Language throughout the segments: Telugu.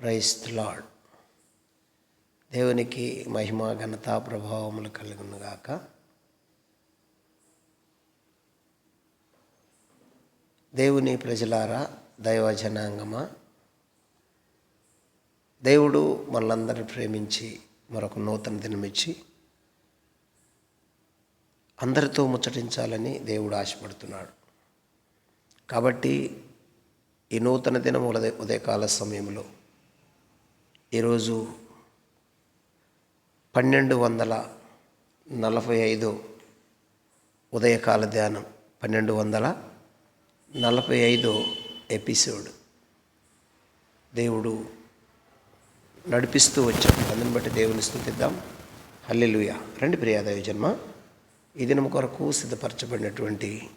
ప్రైస్ లాడ్ దేవునికి మహిమ ఘనత ప్రభావములు కలుగునుగాక దేవుని ప్రజలారా దైవ జనాంగమా దేవుడు మనలందరినీ ప్రేమించి మరొక నూతన దినమిచ్చి అందరితో ముచ్చటించాలని దేవుడు ఆశపడుతున్నాడు. కాబట్టి ఈ నూతన దినం ఉదయ ఉదయకాల సమయంలో ఈరోజు పన్నెండు వందల నలభై ఐదు ఉదయకాల ధ్యానం. పన్నెండు వందల నలభై ఐదో ఎపిసోడ్. దేవుడు నడిపిస్తూ వచ్చాడు. అందుని బట్టి దేవుని స్థుతిద్దాం. హల్లెలుయ. రండి ప్రియాదయ జన్మ. ఈ దినం కొరకు సిద్ధపరచబడినటువంటి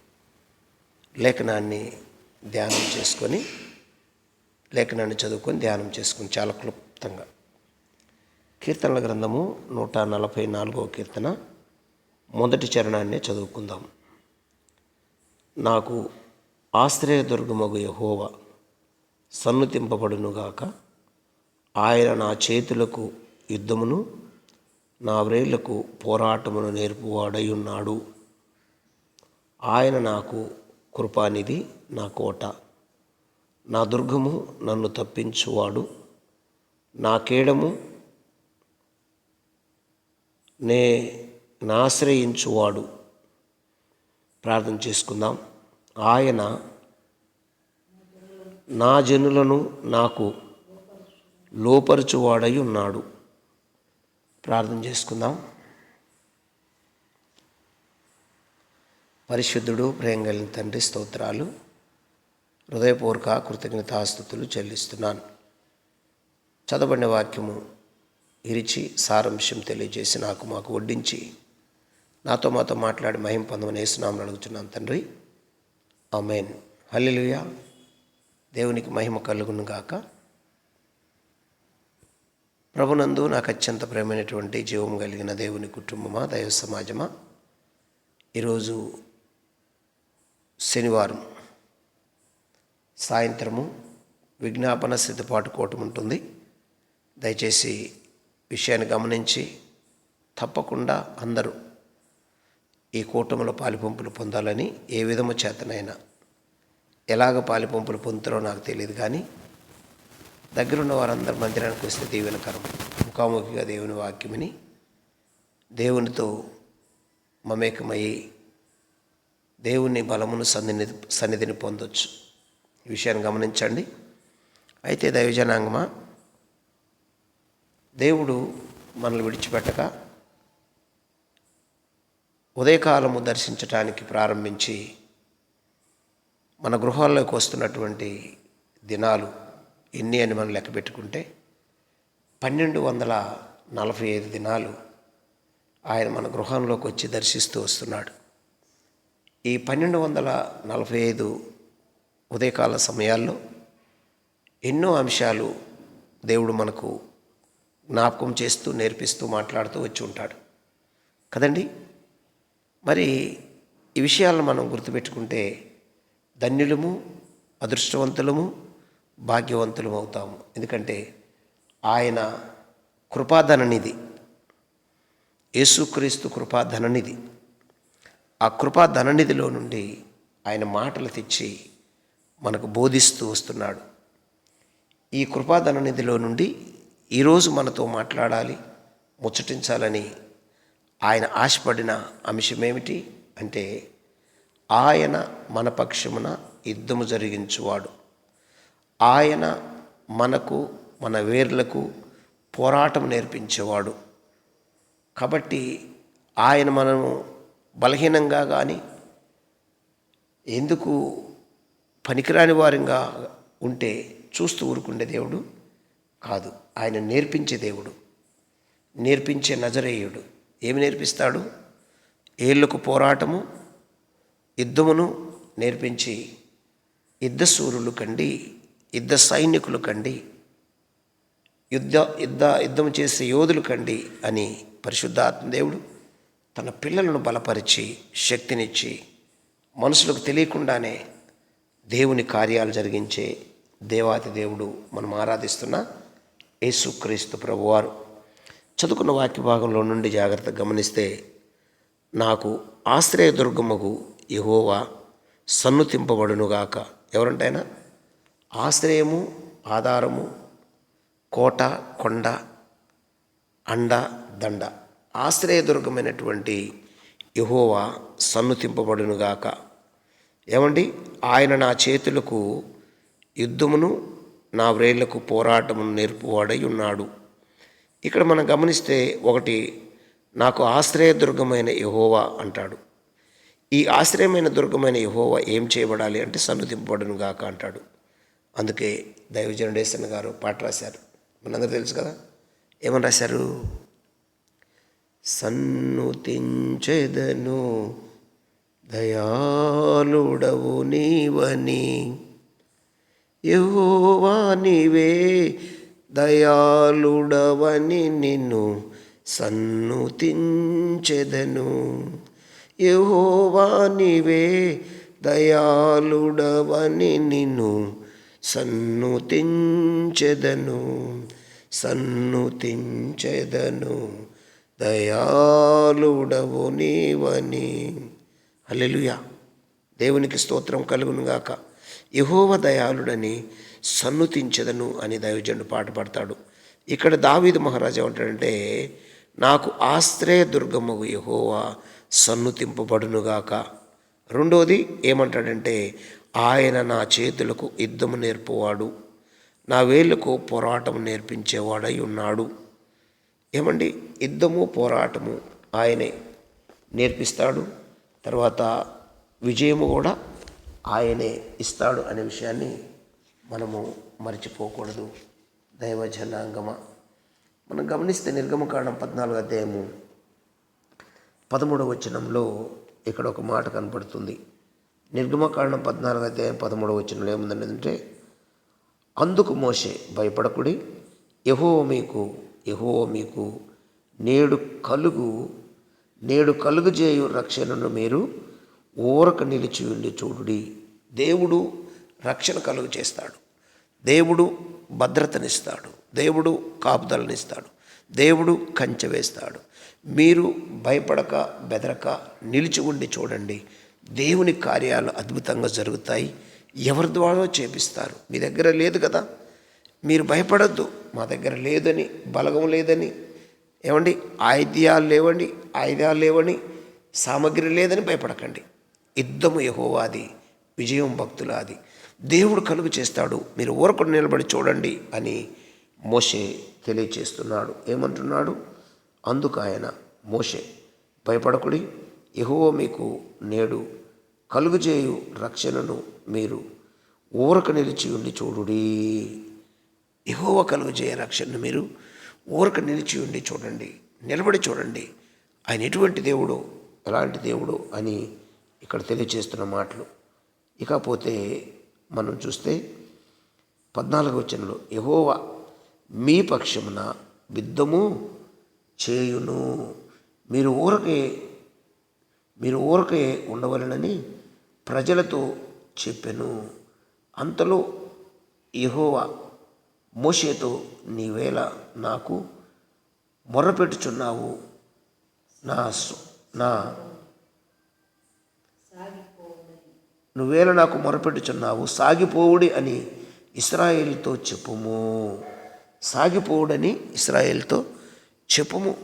లేఖనాన్ని ధ్యానం చేసుకొని లేఖనాన్ని చదువుకొని ధ్యానం చేసుకుని చాలా క్లుప్తంగా. కీర్తనల గ్రంథము నూట నలభై నాలుగవ కీర్తన. మొదటి చరణాన్ని చదువుకుందాం. నాకు ఆశ్రయదుర్గమగు యహోవ సన్నుతింపబడునుగాక. ఆయన నా చేతులకు యుద్ధమును నా వ్రేళ్ళకు పోరాటమును నేర్పువాడై ఉన్నాడు ఆయన నాకు కృపానిధి నా కోట. నా దుర్గము నన్ను తప్పించువాడు. నా కేడము నే నాశ్రయించువాడు. ప్రార్థన చేసుకుందాం. ఆయన నా జనులను నాకు లోపరుచువాడై ఉన్నాడు. ప్రార్థన చేసుకుందాం. పరిశుద్ధుడు ప్రేమ కలిగిన తండ్రి స్తోత్రాలు. హృదయపూర్వక కృతజ్ఞతాస్థుతులు చెల్లిస్తున్నాను. చదవబడిన వాక్యము ఇరిచి సారాంశం తెలియజేసి నాకు మాకు వడ్డించి నాతో మాతో మాట్లాడి మహిం పొందమని వేసునామని అడుగుతున్నాను తండ్రి. ఆమెన్. హల్లెలూయ. దేవునికి మహిమ కలుగును గాక. ప్రభునందు నాకు అత్యంత ప్రేమైనటువంటి జీవం కలిగిన దేవుని కుటుంబమా దైవ సమాజమా? ఈరోజు శనివారం సాయంత్రము విజ్ఞాపన సిద్ధపాటు కోటం ఉంటుంది దయచేసి విషయాన్ని గమనించి తప్పకుండా అందరూ ఈ కూటమిలో పాలిపంపులు పొందాలని ఏ విధము చేతనైనా ఎలాగ పాలిపంపులు పొందుతారో నాకు తెలియదు కానీ దగ్గరున్న వారందరూ మందిరానికి వస్తే దీవెనకరం. ముఖాముఖిగా దేవుని వాక్యమని దేవునితో మమేకమయ్యి దేవుని బలమును సన్నిధి సన్నిధిని పొందొచ్చు. ఈ విషయాన్ని గమనించండి. అయితే దైవజనాంగమా దేవుడు మనల్ని విడిచిపెట్టక ఉదయకాలము దర్శించటానికి ప్రారంభించి మన గృహాల్లోకి వస్తున్నటువంటి దినాలు ఎన్ని అని మనం లెక్క పెట్టుకుంటే పన్నెండు వందల నలభై ఐదు దినాలు ఆయన మన గృహంలోకి వచ్చి దర్శిస్తూ వస్తున్నాడు. ఈ పన్నెండు వందల నలభై ఐదు ఉదయకాల సమయాల్లో ఎన్నో అంశాలు దేవుడు మనకు జ్ఞాపకం చేస్తూ నేర్పిస్తూ మాట్లాడుతూ వచ్చి ఉంటాడు. కదండి? మరి ఈ విషయాలను మనం గుర్తుపెట్టుకుంటే ధన్యులము అదృష్టవంతులము భాగ్యవంతులము అవుతాము. ఎందుకంటే ఆయన కృపాధననిధి. యేసుక్రీస్తు కృపాధననిధి. ఆ కృపాధననిధిలో నుండి ఆయన మాటలు తెచ్చి మనకు బోధిస్తూ వస్తున్నాడు. ఈ కృపాధననిధిలో నుండి ఈరోజు మనతో మాట్లాడాలి ముచ్చటించాలని ఆయన ఆశపడిన అంశమేమిటి అంటే ఆయన మన పక్షమున యుద్ధము జరిగించువాడు. ఆయన మనకు మన వేర్లకు పోరాటం నేర్పించేవాడు. కాబట్టి ఆయన మనము బలహీనంగా కానీ ఎందుకు పనికిరాని వారంగా ఉంటే చూస్తూ ఊరుకుండే దేవుడు కాదు. ఆయన నేర్పించే దేవుడు. నేర్పించే నజరేయుడు. ఏమి నేర్పిస్తాడు? ఏళ్ళకు పోరాటము యుద్ధమును నేర్పించి యుద్ధ సూర్యులు కండి యుద్ధ సైనికులు కండి యుద్ధ యుద్ధ యుద్ధం చేసే యోధులు కండి అని పరిశుద్ధాత్మ దేవుడు తన పిల్లలను బలపరిచి శక్తినిచ్చి మనుషులకు తెలియకుండానే దేవుని కార్యాలు జరిగించే దేవాతి దేవుడు మనం ఆరాధిస్తున్నా యేసుక్రీస్తు ప్రభువారు. చదువుకున్న వాక్య భాగంలో నుండి జాగ్రత్త గమనిస్తే నాకు ఆశ్రయదుర్గముకు యహోవా సన్నుతింపబడునుగాక. ఎవరంటైనా? ఆశ్రయము ఆధారము కోట కొండ అండ దండ. ఆశ్రయదుర్గమైనటువంటి యహోవా సన్నుతింపబడునుగాక. ఏమండి? ఆయన నా చేతులకు యుద్ధమును నా వ్రేళ్ళకు పోరాటం నేర్పువాడై ఉన్నాడు. ఇక్కడ మనం గమనిస్తే ఒకటి నాకు ఆశ్రయదుర్గమైన యహోవా అంటాడు. ఈ ఆశ్రయమైన దుర్గమైన యహోవా ఏం చేయబడాలి అంటే సన్నుతింపబడును గాక అంటాడు. అందుకే దైవజనుడేసన్ గారు పాట రాశారు. మనందరూ తెలుసు కదా? ఏమని రాశారు? సన్నుతించెదను దయాళుడవు నీవని యహోవా నీవే దయాళుడవని నిన్ను సన్నుతించెదను. యహోవా నీవే దయాళుడవని నిన్ను సన్నుతించెదను. సన్నుతించెదను. దయాళుడవు నీవని. అల్లెలుయా దేవునికి స్తోత్రం కలుగునుగాక. యహోవ దయాళుడని సన్నుతించదను అని దైవజనుడు పాట పాడతాడు. ఇక్కడ దావీదు మహారాజా ఏమంటాడంటే నాకు ఆశ్రయ దుర్గమ్మగు యహోవా సన్నుతింపబడునుగాక. రెండోది ఏమంటాడంటే ఆయన నా చేతులకు యుద్ధము నేర్పువాడు నా వేళ్ళకు పోరాటం నేర్పించేవాడై ఉన్నాడు. ఏమండి? యుద్ధము పోరాటము ఆయనే నేర్పిస్తాడు. తర్వాత విజయము కూడా ఆయనే ఇస్తాడు అనే విషయాన్ని మనము మర్చిపోకూడదు. దైవ జనాంగమ మనం గమనిస్తే నిర్గమకాండం పద్నాలుగు అధ్యాయము పదమూడవ వచనంలో ఇక్కడ ఒక మాట కనపడుతుంది. నిర్గమకాండం పద్నాలుగు అధ్యాయం పదమూడవ వచనంలో ఏముందంటే అందుకు మోషే భయపడకుడి యహో మీకు యహో మీకు నేడు కలుగు నేడు కలుగు చేయు రక్షణను మీరు ఊరక నిలిచి ఉండి చూడుడి. దేవుడు రక్షణ కలుగు చేస్తాడు. దేవుడు భద్రతనిస్తాడు. దేవుడు కాపుదలనిస్తాడు. దేవుడు కంచె వేస్తాడు. మీరు భయపడక బెదరక నిలిచి ఉండి చూడండి. దేవుని కార్యాలు అద్భుతంగా జరుగుతాయి. ఎవరి ద్వారా చేపిస్తారు? మీ దగ్గర లేదు కదా? మీరు భయపడద్దు. మా దగ్గర లేదని బలగం లేదని ఏమండి? ఆయుధ్యాలు లేవండి ఆయుధాలు లేవని సామగ్రి లేదని భయపడకండి. యుద్ధము యహోవాది విజయం భక్తులాది. దేవుడు కలుగు చేస్తాడు. మీరు ఊరకుడు నిలబడి చూడండి అని మోషే తెలియచేస్తున్నాడు. ఏమంటున్నాడు? అందుకు ఆయన మోషే భయపడకుడి. యహోవ మీకు నేడు కలుగుచేయు రక్షణను మీరు ఊరక నిలిచి ఉండి చూడుడి. యహోవ కలుగుచేయ రక్షణను మీరు ఊరక నిలిచి ఉండి చూడండి. నిలబడి చూడండి. ఆయన ఎటువంటి దేవుడు ఎలాంటి దేవుడు అని ఇక్కడ తెలియచేస్తున్న మాటలు. ఇకపోతే మనం చూస్తే పద్నాలుగు వచనంలో యహోవా మీ పక్షమున యుద్ధము చేయును. మీరు ఊరకే మీరు ఊరకే ఉండవలనని ప్రజలతో చెప్పెను. అంతలో యహోవా మోషేతో నీవేళ నాకు మొర్రపెట్టుచున్నావు నా నా నువ్వేళ నాకు మొరపెట్టుచున్నావు సాగిపోవుడి అని ఇస్రాయేల్తో చెప్పుము. సాగిపోవుడని ఇస్రాయేల్తో చెప్పుము.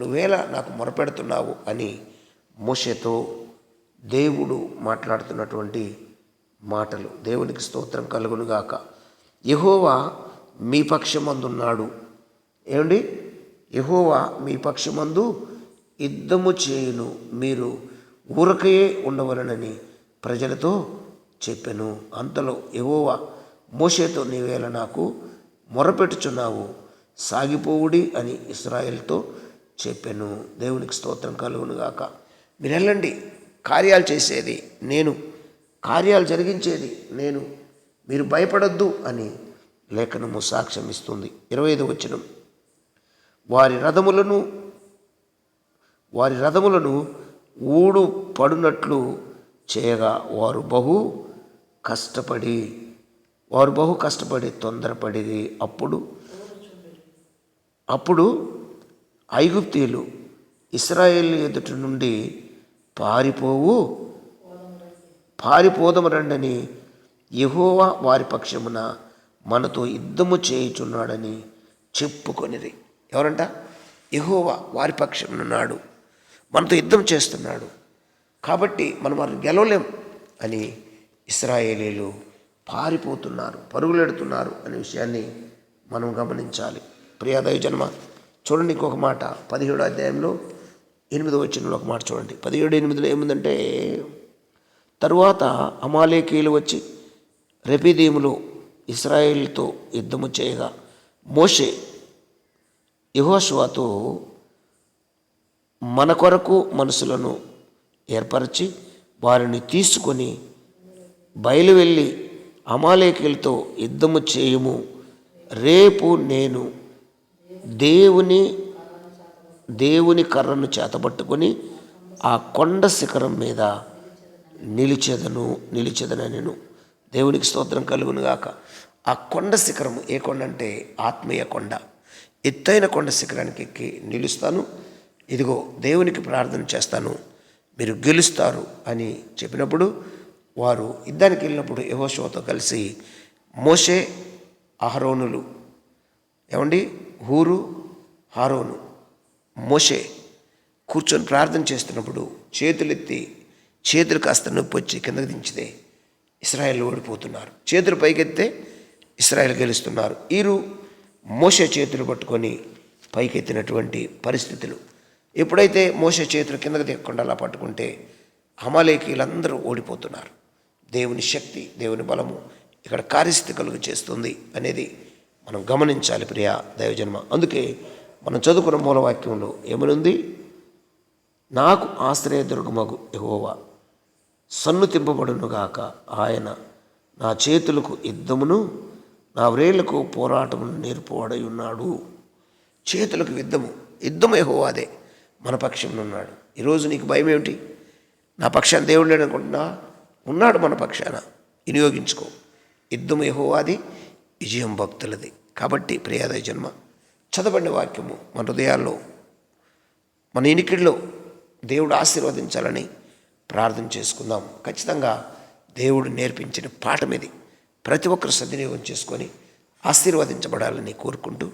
నువ్వేళ నాకు మొరపెడుతున్నావు అని మోషతో దేవుడు మాట్లాడుతున్నటువంటి మాటలు. దేవునికి స్తోత్రం కలుగునుగాక. యహోవా మీ పక్షమందున్నాడు. ఏమండి? యహోవా మీ పక్షమందు యుద్ధము చేయును. మీరు ఊరకయే ఉండవలనని ప్రజలతో చెప్పెను. అంతలో ఎవోవా మోషేతో నీవేళ నాకు మొరపెట్టుచున్నావు సాగిపోవుడి అని ఇస్రాయేల్తో చెప్పాను. దేవునికి స్తోత్రం కలుగునుగాక మీరు వెళ్ళండి కార్యాలు చేసేది నేను. కార్యాలు జరిగించేది నేను. మీరు భయపడొద్దు అని లేఖనము సాక్ష్యం ఇస్తుంది ఇరవై ఐదు వచనం. వారి రథములను వారి రథములను ఊడు పడునట్లు చేయగా వారు బహు కష్టపడి వారు బహు కష్టపడి తొందరపడి అప్పుడు అప్పుడు ఐగుప్తీయులు ఇస్రాయేల్ ఎదుటి నుండి పారిపోవు పారిపోదము రండని యహోవా వారి పక్షమున మనతో యుద్ధము చేయుచున్నాడని చెప్పుకొనిది ఎవరంట? యహోవా వారి పక్షమునున్నాడు మనతో యుద్ధం చేస్తున్నాడు. కాబట్టి మనం వారిని గెలవలేం అని ఇస్రాయేలీలు పారిపోతున్నారు పరుగులెడుతున్నారు అనే విషయాన్ని మనం గమనించాలి. ప్రియాదయ జన్మ చూడండి ఇంకొక మాట. పదిహేడు అధ్యాయంలో ఎనిమిదో వచ్చినలో ఒక మాట చూడండి. పదిహేడు ఎనిమిదిలో ఏముందంటే తరువాత అమాలేకీయులు వచ్చి రెపిదీములు ఇస్రాయేల్తో యుద్ధము చేయగా మోషే యెహోషువతో మన కొరకు మనుషులను ఏర్పరిచి వారిని తీసుకొని బయలు వెళ్ళి యుద్ధము చేయము. రేపు నేను దేవుని దేవుని కర్రను చేతబట్టుకొని ఆ కొండ శిఖరం మీద నిలిచెదను నిలిచెదనను. దేవునికి స్తోత్రం కలుగునుగాక ఆ కొండ శిఖరం ఏ కొండ అంటే ఆత్మీయ కొండ. ఎత్తైన కొండ శిఖరానికి ఎక్కి నిలుస్తాను. ఇదిగో దేవునికి ప్రార్థన చేస్తాను. మీరు గెలుస్తారు అని చెప్పినప్పుడు వారు యుద్ధానికి వెళ్ళినప్పుడు యహోషోతో కలిసి మోషే అహరోనులు ఏమండి? హూరు హారోను మోషే కూర్చొని ప్రార్థన చేస్తున్నప్పుడు చేతులెత్తి చేతులు కాస్త నొప్పి వచ్చి కిందకి దించితే ఇస్రాయల్ ఓడిపోతున్నారు. చేతులు పైకెత్తే ఇస్రాయల్ గెలుస్తున్నారు. వీరు మోసే చేతులు పట్టుకొని పైకెత్తినటువంటి పరిస్థితులు. ఎప్పుడైతే మోసే చేతులు కిందకు దిగకుండా అలా పట్టుకుంటే అమలేకీలందరూ ఓడిపోతున్నారు. దేవుని శక్తి దేవుని బలము ఇక్కడ కార్యస్థితి కలుగు చేస్తుంది అనేది మనం గమనించాలి ప్రియా దైవజన్మ. అందుకే మనం చదువుకున్న మూలవాక్యంలో ఏమనుంది? నాకు ఆశ్రయదుర్గమగు యెహోవా. సన్నుతింపబడునుగాక ఆయన నా చేతులకు యుద్ధమును నా వ్రేళ్ళకు పోరాటమును నేర్పువాడై ఉన్నాడు. చేతులకు యుద్ధము యుద్ధం ఎహోవాదే మన పక్షంలో ఉన్నాడు. ఈరోజు నీకు భయం ఏమిటి నా పక్షాన్ని దేవుడు లేడనుకుంటున్నా ఉన్నాడు మన పక్షాన. వినియోగించుకో. యుద్ధం యెహోవాది విజయం భక్తులది. కాబట్టి ప్రియాదయ జన్మ చదవండి వాక్యము మన హృదయాల్లో. మన ఇనికిడిలో దేవుడు ఆశీర్వదించాలని ప్రార్థన చేసుకుందాం. ఖచ్చితంగా దేవుడు నేర్పించిన పాఠం ఇది. ప్రతి ఒక్కరు సద్వినియోగం చేసుకొని ఆశీర్వదించబడాలని కోరుకుంటూ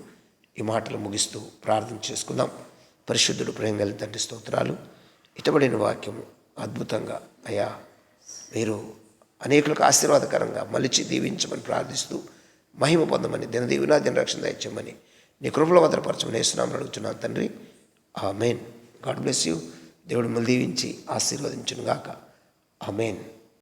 ఈ మాటలు ముగిస్తూ ప్రార్థన చేసుకుందాం. పరిశుద్ధుడు ప్రేమ తండ్రి స్తోత్రాలు. ఇటబడిన వాక్యము అద్భుతంగా అయ్యా మీరు అనేకులకు ఆశీర్వాదకరంగా మలిచి దీవించమని ప్రార్థిస్తూ మహిమ పొందమని దినదీవినా దిన రక్షణ నీ కృపలో భద్రపరచమని వేస్తున్నామని అడుగుతున్నాను తండ్రి. ఆ మెయిన్ గాడ్ బ్లెస్ యూ. దేవుడు మళ్ళీ దీవించి ఆశీర్వదించునుగాక. ఆ మెయిన్